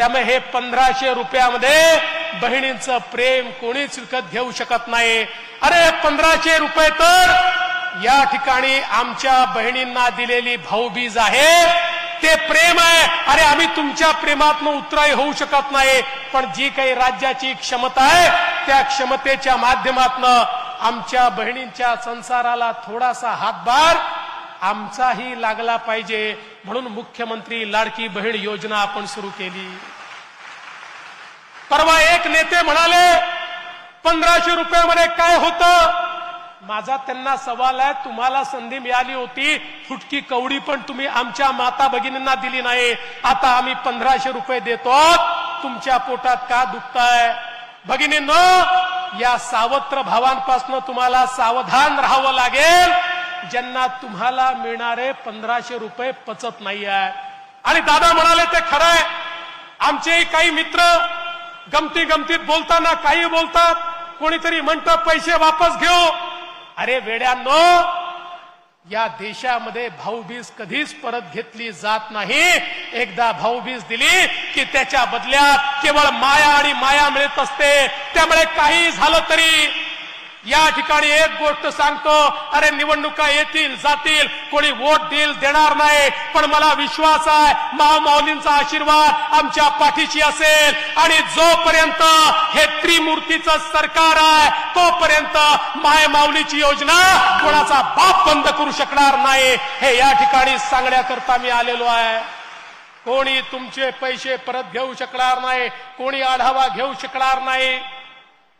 त्यामुळे हे पंधराशे रुपयामध्ये बहिणींचं प्रेम कोणीच विकत घेऊ शकत नाही. अरे पंधराशे रुपये तर या ठिकाणी आमच्या बहिणींना दिलेली भाऊबीज आहे. ते प्रेम आहे. अरे आम्ही तुमच्या प्रेमातन उतराई होऊ शकत नाही. पण जी काही राज्याची क्षमता आहे त्या क्षमतेच्या माध्यमातन आमच्या बहिणींच्या संसाराला थोडासा हातभार आमचाही लागला पाहिजे. म्हणून मुख्यमंत्री लाडकी बहीण योजना आपण सुरू केली. परवा एक नेते म्हणाले पंधराशे रुपयामध्ये काय होतं? माझा त्यांना सवाल आहे तुम्हाला संधी मिळाली होती. फुटकी कवडी पण तुम्ही आमच्या माता भगिनींना दिली नाही. आता आम्ही पंधराशे रुपये देतो. तुमच्या पोटात का दुखताय भगिनींनो या सावत्र भावांपासून तुम्हाला सावधान राहावं लागेल. ज्यांना तुम्हाला मिळणारे पंधराशे रुपये पचत नाही आहे आणि दादा म्हणाले ते खरंय. आमचे काही मित्र गमती गमतीत बोलताना काही बोलतात. कोणीतरी म्हणतं पैसे वापस घेऊ. अरे वेड्यांनो या देशामध्ये भाऊबीज कधीच परत घेतली जात नाही. एकदा भाऊबीज दिली की त्याच्या बदल्यात केवळ माया आणि माया मिळत असते. त्यामुळे काही झालं तरी या ठिकाणी एक गोष्ट सांगतो अरे निवडणुका येतील जातील कोणी वोट देईल देणार नाही. पण मला विश्वास आहे महामाऊलींचा आशीर्वाद आमच्या पाठीशी असेल. आणि जोपर्यंत हे त्रिमूर्तीचं सरकार आहे तोपर्यंत माय माऊलीची योजना कोणाचा बाप बंद करू शकणार नाही. हे या ठिकाणी सांगण्याकरता मी आलेलो आहे. कोणी तुमचे पैसे परत घेऊ शकणार नाही कोणी आढावा घेऊ शकणार नाही.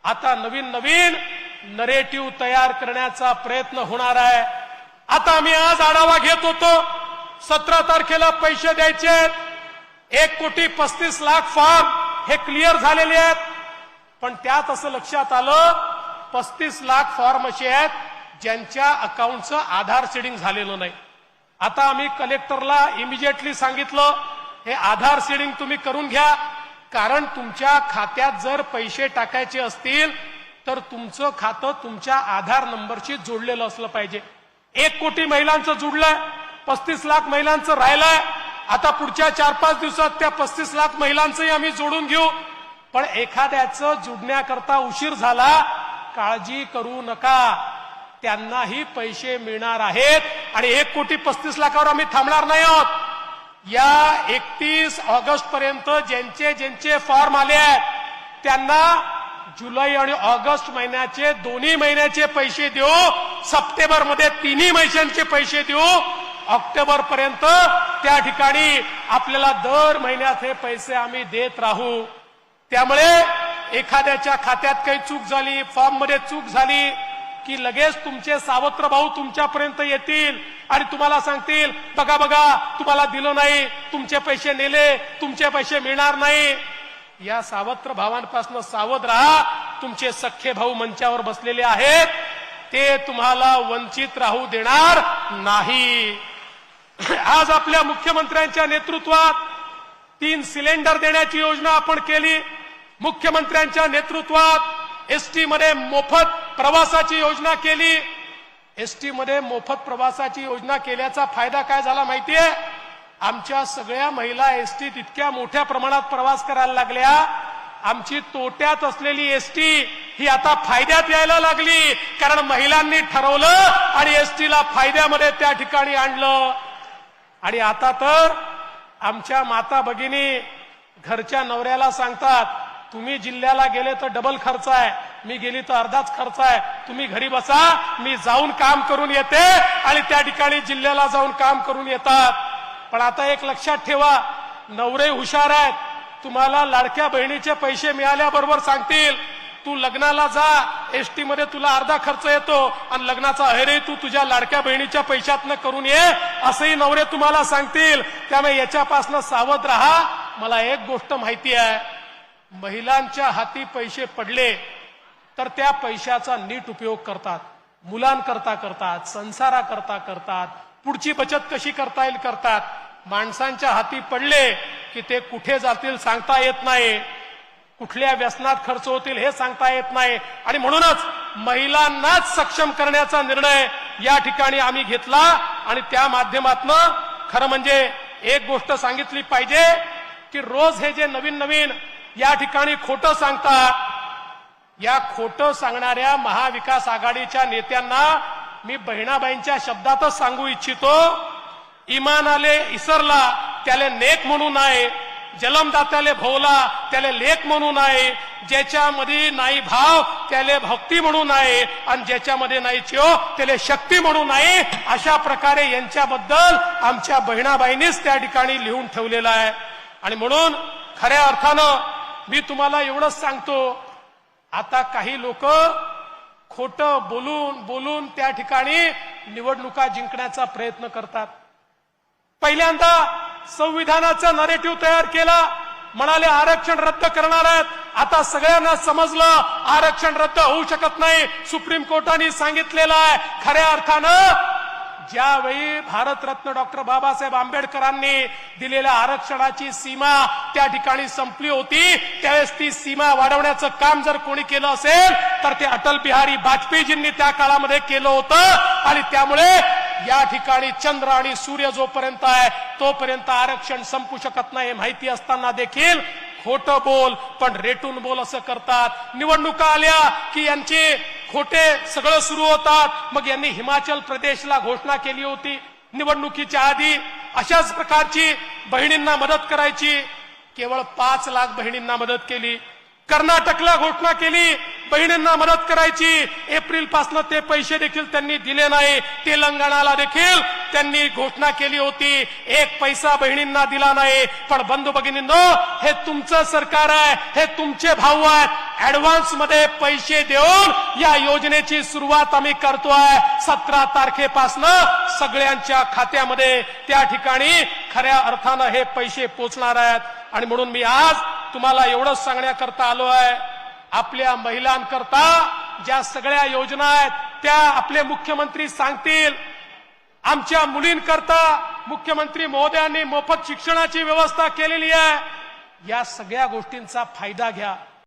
आता नवीन नवीन नरेटिव्ह तयार करण्याचा प्रयत्न होणार आहे. आता आम्ही आज आढावा घेत होतो सतरा तारखेला पैसे द्यायचे एक कोटी पस्तीस लाख फॉर्म हे क्लिअर झालेले आहेत. पण त्यात असं लक्षात आलं पस्तीस लाख फॉर्म असे आहेत ज्यांच्या अकाउंटचं आधार सीडिंग झालेलं नाही. आता आम्ही कलेक्टरला इमिजिएटली सांगितलं हे आधार सीडिंग तुम्ही करून घ्या. कारण तुमच्या खात्यात जर पैसे टाकायचे असतील तर तुमचं खातं तुमच्या आधार नंबरशी जोडलेलं असलं पाहिजे. एक कोटी महिलांचं जुडलंय पस्तीस लाख महिलांचं राहिलंय. आता पुढच्या चार पाच दिवसात त्या पस्तीस लाख महिलांचंही आम्ही जोडून घेऊ. पण एखाद्याचं जुडण्याकरता उशीर झाला काळजी करू नका. त्यांनाही पैसे मिळणार आहेत आणि एक कोटी पस्तीस लाखावर आम्ही थांबणार नाही आहोत. या एकतीस ऑगस्ट पर्यंत ज्यांचे ज्यांचे फॉर्म आले आहेत त्यांना जुलै आणि ऑगस्ट महिन्याचे दोन्ही महिन्याचे पैसे देऊ. सप्टेंबरमध्ये तिन्ही महिन्यांचे पैसे देऊ. ऑक्टोबर पर्यंत त्या ठिकाणी आपल्याला दर महिन्यात हे पैसे आम्ही देत राहू. त्यामुळे एखाद्याच्या खात्यात काही चूक झाली फॉर्ममध्ये चूक झाली की लगेच तुमचे सावत्र भाऊ तुमच्यापर्यंत येतील आणि तुम्हाला सांगतील बघा बघा तुम्हाला दिलं नाही तुमचे पैसे नेले तुमचे पैसे मिळणार नाही. या सावत्र भावांपासून सावध राहा. तुमचे सख्खे भाऊ मंचावर बसलेले आहेत. ते तुम्हाला वंचित राहू देणार नाही. आज आपल्या मुख्यमंत्र्यांच्या नेतृत्वात तीन सिलेंडर देण्याची योजना आपण केली. मुख्यमंत्र्यांच्या नेतृत्वात एसटी मध्ये मोफत प्रवासाची योजना केली. एसटी मध्ये मोफत प्रवासाची योजना केल्याचा फायदा काय झाला माहितीये? आमच्या सगळ्या महिला एसटीत इतक्या मोठ्या प्रमाणात प्रवास करायला लागल्या. आमची तोट्यात असलेली एसटी ही आता फायद्यात यायला लागली. कारण महिलांनी ठरवलं आणि एसटीला फायद्यामध्ये त्या ठिकाणी आणलं. आणि आता तर आमच्या माता भगिनी घरच्या नवऱ्याला सांगतात तुम्ही जिल्ह्याला गेले तर डबल खर्च आहे. मी गेली तर अर्धाच खर्च आहे. तुम्ही घरी बसा मी जाऊन काम करून येते. आणि त्या ठिकाणी जिल्ह्याला जाऊन काम करून येतात. पण आता एक लक्षात ठेवा नवरे हुशार आहेत. तुम्हाला लाडक्या बहिणीचे पैसे मिळाल्याबरोबर सांगतील तू लग्नाला जा एसटी मध्ये तुला अर्धा खर्च येतो आणि लग्नाचा अहेरही तू तुझ्या लाडक्या बहिणीच्या पैशातनं करून ये असंही नवरे तुम्हाला सांगतील. त्यामुळे याच्यापासून सावध राहा. मला एक गोष्ट माहिती आहे. महिलांच्या हाती पैसे पडले तर त्या पैशाचा नीट उपयोग करतात. मुलांकरता करतात संसाराकरता करतात. पुढची बचत कशी करता येईल? करतात. माणसांच्या हाती पडले की ते कुठे जातील सांगता येत नाही. कुठल्या व्यसनात खर्च होतील हे सांगता येत नाही. आणि म्हणूनच महिलांनाच सक्षम करण्याचा निर्णय या ठिकाणी आम्ही घेतला आणि त्या माध्यमातनं खरं म्हणजे एक गोष्ट सांगितली पाहिजे की रोज हे जे नवीन नवीन या ठिकाणी खोटं सांगतात या खोटं सांगणाऱ्या महाविकास आघाडीच्या नेत्यांना मी बहिणाबाईंच्या शब्दातच सांगू इच्छितो. इमान आले इसरला त्याले नेक म्हणून आहे जलमदात्याले भोवला त्याले लेख म्हणून आहे ज्याच्यामध्ये नाही भाव त्याले भक्ती म्हणून आहे आणि ज्याच्यामध्ये नाही चिओ त्याले शक्ती म्हणून आहे अशा प्रकारे यांच्याबद्दल आमच्या बहिणाबाईंनीच त्या ठिकाणी लिहून ठेवलेलं आहे. आणि म्हणून खऱ्या अर्थानं मी तुम्हाला एवढंच सांगतो आता काही लोक खोट बोलून बोलून त्या ठिकाणी निवडणुका जिंकण्याचा प्रयत्न करतात. पहिल्यांदा संविधानाचा नरेटिव्ह तयार केला. म्हणाले आरक्षण रद्द करणार आहेत. आता सगळ्यांना समजलं आरक्षण रद्द होऊ शकत नाही. सुप्रीम कोर्टाने सांगितलेलं आहे खऱ्या अर्थानं ज्यावेळी भारतरत्न डॉक्टर बाबासाहेब आंबेडकरांनी दिलेल्या आरक्षणाची सीमा त्या ठिकाणी संपली होती त्यावेळेस ती सीमा वाढवण्याचं काम जर कोणी केलं असेल तर ते अटल बिहारी वाजपेयीजींनी त्या काळामध्ये केलं होतं. आणि त्यामुळे या ठिकाणी चंद्र आणि सूर्य जोपर्यंत आहे तोपर्यंत आरक्षण संपू शकत नाही. माहिती असताना देखील खोटं बोल पण रेटून बोल असं करतात. निवडणुका आल्या की यांचे खोटे सगळं सुरू होतात. मग यांनी हिमाचल प्रदेशला घोषणा केली होती निवडणुकीच्या आधी. अशाच प्रकारची बहिणींना मदत करायची. केवळ पाच लाख बहिणींना मदत केली. कर्नाटकला घोषणा केली. बहिणींना मदत करायची. एप्रिलपासून ते पैसे देखील त्यांनी दिले नाही. तेलंगणाला देखील त्यांनी घोषणा केली होती. एक पैसा बहिणींना दिला नाही. पण बंधू भगिनींनो हे तुमचं सरकार आहे. हे तुमचे भाऊ आहेत. ऍडव्हान्समध्ये पैसे देऊन या योजनेची सुरुवात आम्ही करतोय सतरा तारखेपासनं सगळ्यांच्या खात्यामध्ये त्या ठिकाणी खऱ्या अर्थानं हे पैसे पोचणार आहेत. आणि म्हणून मी आज तुम्हाला एवढंच सांगण्याकरता आलो आहे. आपल्या महिलांकरता ज्या सगळ्या योजना आहेत त्या आपले मुख्यमंत्री सांगतील. आमच्या मुलींकरता मुख्यमंत्री महोदयांनी मोफत शिक्षणाची व्यवस्था केलेली आहे. या सगळ्या गोष्टींचा फायदा घ्या.